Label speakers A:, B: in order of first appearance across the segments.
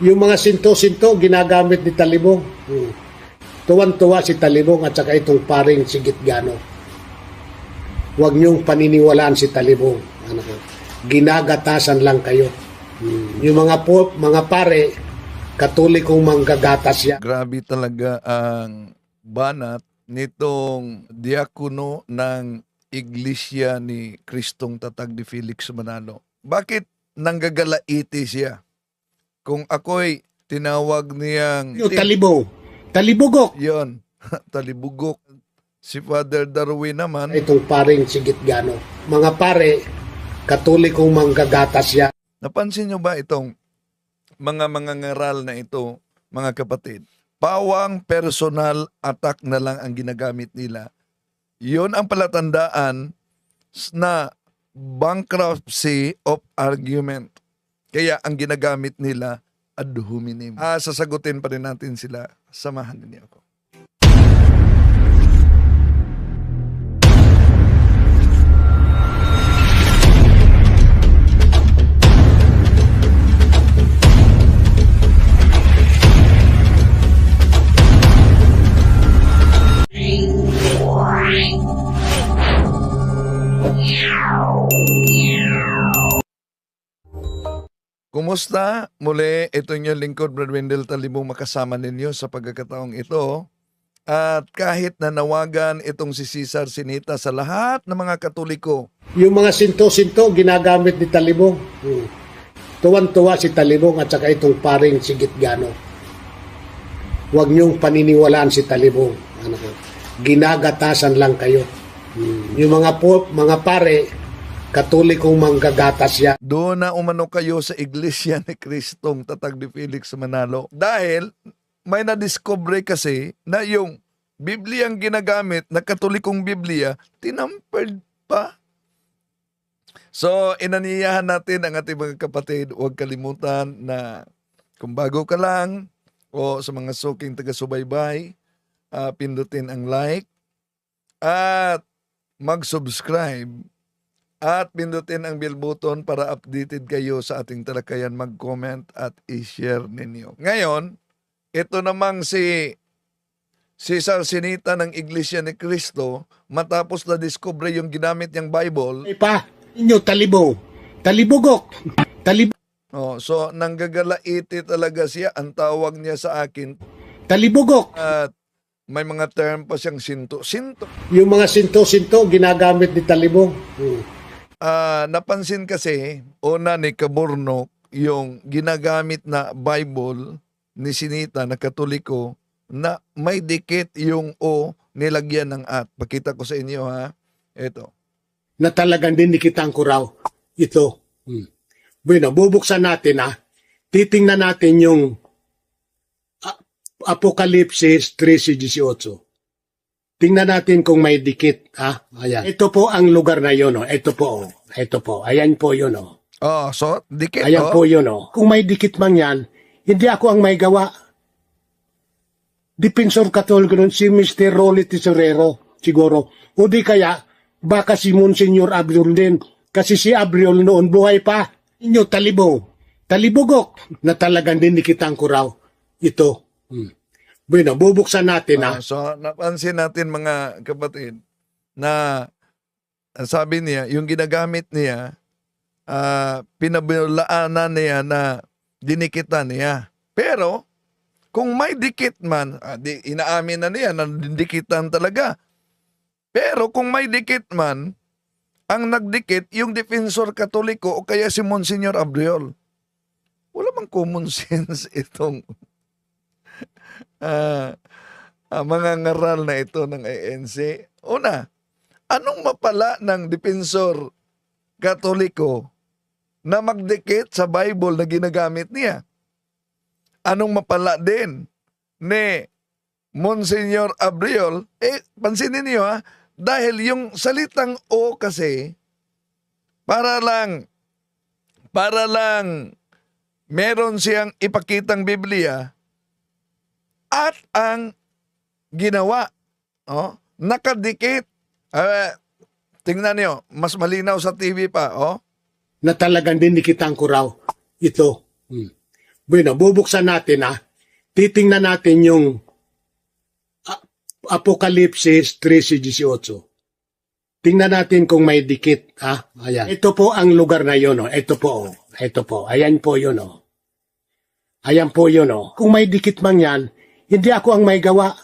A: Yung mga sinto-sinto, ginagamit ni Talibong. Hmm. Tuwan-tuwa si Talibong at saka itong paring Sigit Gano. Huwag niyong paniniwalaan si Talibong. Ano? Ginagatasan lang kayo. Hmm. Yung mga po, mga pare, katolikong manggagatas yan.
B: Grabe talaga ang banat nitong diakono ng Iglesia ni Kristong Tatag ni Felix Manalo. Bakit nanggagalaiti siya? Kung ako'y tinawag niyang
A: Yung Talibong. Talibugok.
B: yon talibugok. Si Father Darwin naman,
A: Itong paring Sigit Gano. Mga pare, katolikong manggagatas yan.
B: napansin nyo ba itong mga mga ngaral na ito, mga kapatid? Pawang personal attack na lang ang ginagamit nila. Yon ang palatandaan na bankruptcy of argument. Kaya ang ginagamit nila ad hominem. Ah, sasagutin pa rin natin sila. Samahan ninyo ako. Kumusta? Muli, ito inyong lingkod, Brad Wendell Talibong makasama ninyo sa pagkakataong ito. At kahit na nawagan itong si Cesar Sinita sa lahat ng mga katoliko,
A: Yung mga sinto-sinto, ginagamit ni Talibong. Hmm. Tuwan-tuwa si Talibong at saka itong paring Sigit Gano. Huwag niyong paniniwalaan si Talibong. Ano? Ginagatasan lang kayo. Hmm. Yung mga po, mga pare, katolikong manggagatas yan.
B: doon na umano kayo sa Iglesia ni Kristong Tatag ni Felix Manalo. Dahil may na-discover kasi na yung Biblia ang ginagamit na katolikong Biblia, tinampered pa. So, inaniyahan natin ang ating mga kapatid, huwag kalimutan na kung bago ka lang o sa mga suking taga-subaybay, ah, pindutin ang like at mag-subscribe at pindutin ang bell button para updated kayo sa ating talakayan, mag-comment at i-share ninyo. Ngayon, ito namang si Cesar Sinita ng Iglesia ni Cristo, matapos na discover yung ginamit niyang Bible,
A: Ay pa, inyo Talibong. Talibugok. Talib
B: oh, so nanggagalaiti talaga siya, ang tawag niya sa akin,
A: Talibugok.
B: at may mga term pa siyang sinto. Sinto.
A: Yung mga sinto-sinto, ginagamit ni Talibong. Hmm.
B: Ah, napansin kasi, una ni Kaburno, yung ginagamit na Bible ni Sinita na Katoliko na may dikit yung O nilagyan ng at. Pakita ko sa inyo ha. Ito.
A: na talagang dinikitan ko raw ito. Hmm. Bueno, bubuksan natin ha. Titingnan natin yung Apokalipsis 13.18. Tingnan natin kung may dikit. Ha? Ayan. Ito po ang lugar na yun. Oh. Ito po. Oh. Ito po. Ayan po yun. Oh.
B: Oh, so dikit
A: Ayan
B: oh.
A: po yun. Oh. Kung may dikit man yan, hindi ako ang may gawa. Dipensor katoliko nun si Mr. Rolly Tesorero, siguro. O di kaya, baka si Monsignor Abriol din. Kasi si Abriol noon buhay pa. Inyo talibo. Talibugok. Na talagang dinikitan ko raw. Ito. Hmm. Bueno, bubuksan natin ha.
B: Ah, so napansin natin mga kapatid na ang sabi niya, yung ginagamit niya, ah pinabulaanan niya na dinikitan niya. Pero, kung may dikit man, ah, di, inaamin na niya na dikitan talaga. Pero kung may dikit man, ang nagdikit yung defensor katoliko o kaya si Monsignor Abriol. Wala bang common sense itong ah, ah, mga ngaral na ito ng ANC. Una, anong mapala ng defensor katoliko na magdikit sa Bible na ginagamit niya? Anong mapala din ni Monsignor Abriol? Eh, pansinin niyo ha, dahil yung salitang O kasi, para lang, para lang meron siyang ipakitang Biblia at ang ginawa, oh, nakadikit. Ah, tingnan niyo, mas malinaw sa TV pa, oh.
A: Na talagang dinikitan ko raw. Ito. Hmm. Bueno, bubuksan natin ha. Titingnan natin yung A- Apokalipsis 13.18. Tingnan natin kung may dikit. Ha? Ayan. Ito po ang lugar na yun. Oh. Ito po. Oh. Ito po. Ayan po yun. Oh. Ayan po yun. Oh. Kung may dikit man yan, hindi ako ang may gawa.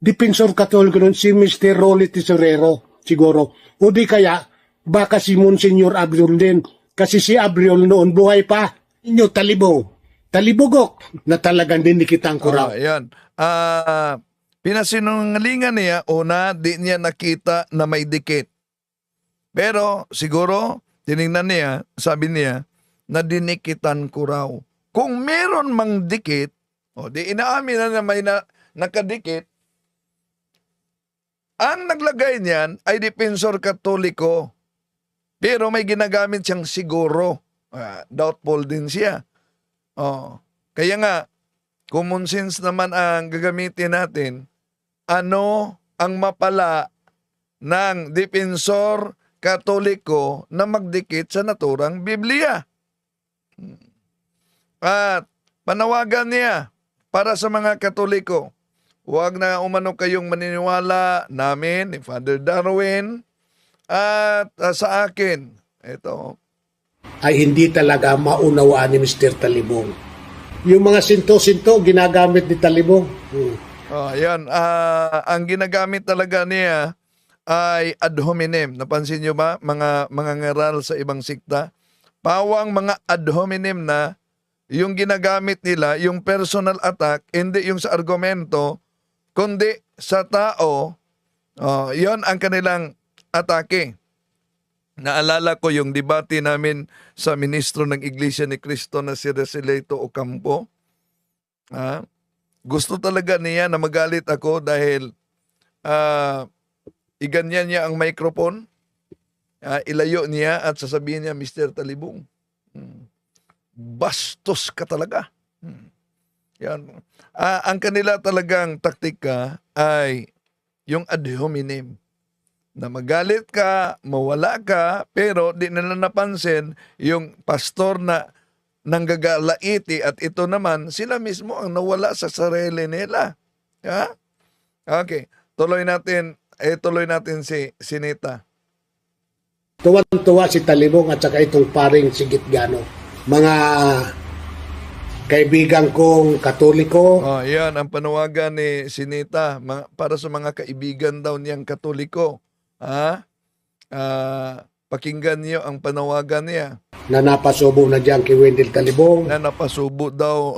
A: Dipensor Katoliko nun, si Mr. Rolly Tesorero, siguro. O di kaya, baka si Monsignor Abriol din. Kasi si Abriol noon buhay pa. Inyo, talibong. Talibugok na talagang dinikita ang
B: Oh,
A: kuraw.
B: ayan. Ah, pinasinungalingan niya, una, di niya nakita na may dikit. Pero siguro, tiningnan niya, sabi niya, na dinikitan ko raw. Kung meron mang dikit, o di inaamin na na may na, nakadikit, ang naglagay niyan ay dipensor katoliko. Pero may ginagamit siyang siguro. Ah, doubtful din siya. Oh. Kaya nga, common sense naman ang gagamitin natin. Ano ang mapala ng dipensor katoliko na magdikit sa naturang Biblia? At panawagan niya para sa mga katoliko, huwag na umano kayong maniniwala namin ni Father Darwin at ah, sa akin. Ito,
A: ay hindi talaga maunawaan ni Mr. Talibong. Yung mga sinto-sinto, ginagamit ni Talibong. Hmm.
B: Oh, ayan. Ah, ang ginagamit talaga niya ay ad hominem. Napansin niyo ba mga mga ngaral sa ibang sikta? Pawang mga ad hominem na yung ginagamit nila, yung personal attack, hindi yung sa argumento, kundi sa tao. Oh, 'yon ang kanilang atake. Naalala ko yung debate namin sa ministro ng Iglesia ni Cristo na si Resileto Ocampo. Ah, gusto talaga niya na magalit ako dahil ah, iganyan niya ang microphone, ah, ilayo niya at sasabihin niya, Mr. Talibong, bastos ka talaga. Hmm. Yan. Ah, ang kanila talagang taktika ay yung ad hominem na magalit ka, mawala ka, pero di nila napansin yung pastor na nanggagalaiti at ito naman, sila mismo ang nawala sa sarili nila. Ha? Okay, tuloy natin, eh tuloy natin si Sinita.
A: Tuwan-tuwa si Talibong at saka itong paring Sigit Gano. Mga kaibigan kong katoliko,
B: Oh, yan ang panawagan ni Sinita mga, para sa mga kaibigan daw niyang Katoliko. Ha? Ah, pakinggan niyo ang panawagan niya.
A: na napasubo na dyan kay Wendell Talibong.
B: na napasubo daw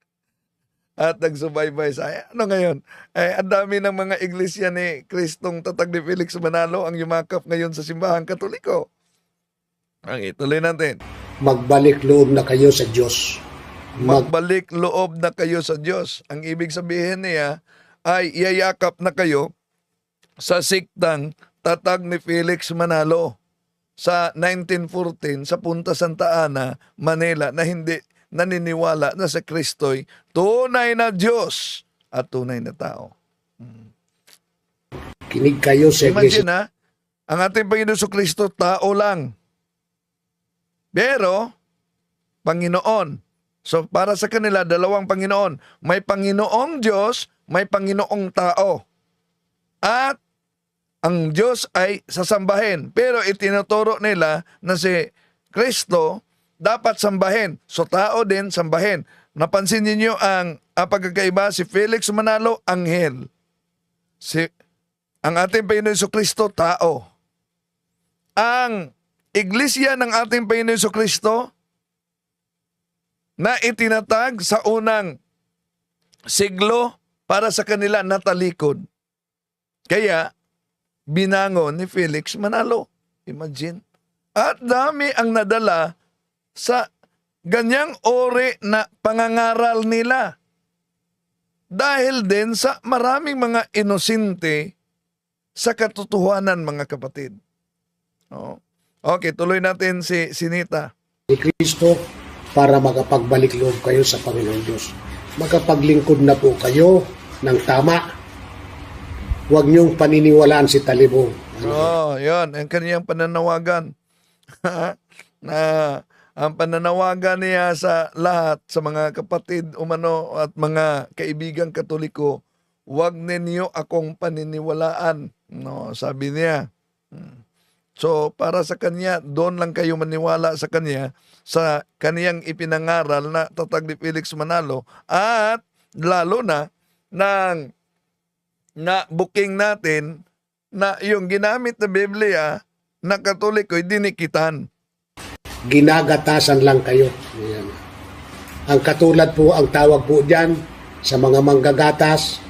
B: at nagsubaybay sa ano ngayon eh ang dami ng mga iglesia ni Kristong Tatag ni Felix Manalo ang yumakap ngayon sa simbahan katoliko ang ituloy natin
A: Magbalik loob na kayo sa Diyos. Mag
B: magbalik loob na kayo sa Diyos ang ibig sabihin niya ay iyayakap na kayo sa siktang Tatag ni Felix Manalo sa 1914 sa Punta Santa Ana, Manila na hindi naniniwala na sa Kristo'y tunay na Diyos at tunay na tao.
A: kinig kayo sa.
B: Imagine ha, ang ating Panginoon sa Kristo tao lang. Pero, Panginoon. So para sa kanila, dalawang Panginoon. May Panginoong Diyos, may Panginoong tao. At ang Diyos ay sasambahin. Pero itinuturo nila na si Kristo dapat sambahin. So tao din sambahin. Napansin niyo ang, ang pagkakaiba si Felix Manalo, anghel. Si ang ating Panginoon Kristo, tao. Ang iglesia ng ating Panginoon Yeso Kristo na itinatag sa unang siglo para sa kanila natalikod. Kaya, binangon ni Felix Manalo. Imagine. At dami ang nadala sa ganyang ori na pangangaral nila. Dahil din sa maraming mga inosente sa katotohanan mga kapatid. Oo. Okay, tuloy natin si Sinita.
A: ni Kristo para makapagbalik loob kayo sa Panginoon Diyos. Makapaglingkod na po kayo ng tama. Huwag niyong paniniwalaan si Talibong. Ano?
B: Oh, 'yon, ang kaniyang pananawagan. na ang pananawagan niya sa lahat, sa mga kapatid umano at mga kaibigang katoliko, huwag ninyo akong paniniwalaan. No, sabi niya. Hmm. So, para sa kanya, doon lang kayo maniwala sa kanya sa kaniyang ipinangaral na tatag ni Felix Manalo at lalo na ng na booking natin na yung ginamit na Biblia na katoliko ay dinikitan.
A: ginagatasan lang kayo. Ayan. Ang katulad po, ang tawag po dyan sa mga manggagatas,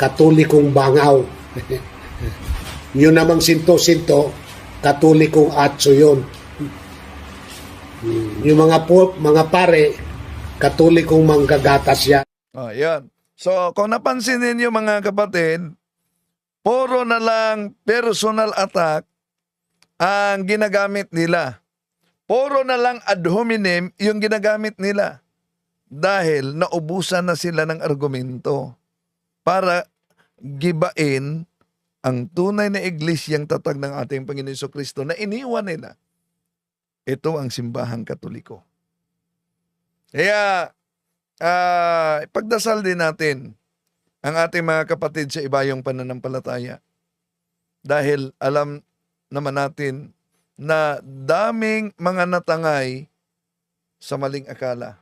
A: katolikong bangaw. yun namang sinto-sinto, katolikong atso yun. Hmm. Yung mga po, mga pare, katolikong manggagatas yan.
B: Oh, yan. So, kung napansin ninyo mga kapatid, puro na lang personal attack ang ginagamit nila. Puro na lang ad hominem yung ginagamit nila. Dahil naubusan na sila ng argumento para gibain ang tunay na iglesyang tatag ng ating Panginoon Hesus Kristo na iniwan nila. Ito ang simbahang katoliko. Kaya, ah, pagdasal din natin ang ating mga kapatid sa ibayong pananampalataya. Dahil alam naman natin na daming mga natangay sa maling akala.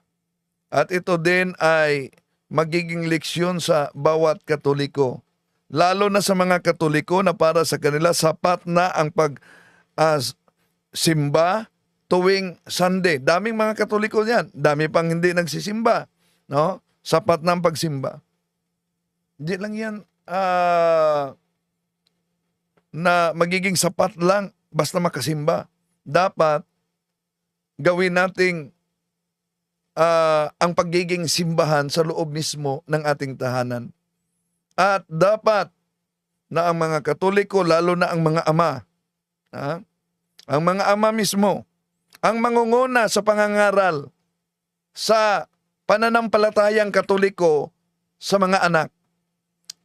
B: At ito din ay magiging leksyon sa bawat katoliko. Lalo na sa mga katoliko na para sa kanila sapat na ang pag as simba tuwing Sunday. Daming mga katoliko niyan. Dami pang hindi nagsisimba. No? Sapat na ang pagsimba. Hindi lang yan ah, na magiging sapat lang basta makasimba. Dapat gawin nating ah, ang pagiging simbahan sa loob mismo ng ating tahanan. At dapat na ang mga katoliko, lalo na ang mga ama, ha? ang mga ama mismo, ang mangunguna sa pangangaral sa pananampalatayang katoliko sa mga anak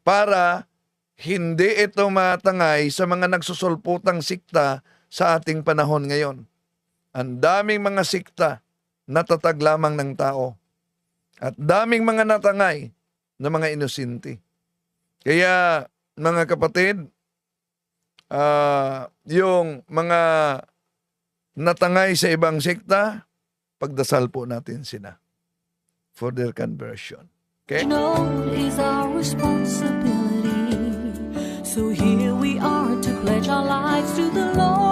B: para hindi ito matangay sa mga nagsusulputang sikta sa ating panahon ngayon. Ang daming mga sikta na tatag lamang ng tao at daming mga natangay na mga inosente. Kaya mga kapatid, uh, yung mga natangay sa ibang sekta, pagdasal po natin sila for their conversion. Okay?
C: You know is our responsibility. So here we are to pledge our lives to the Lord.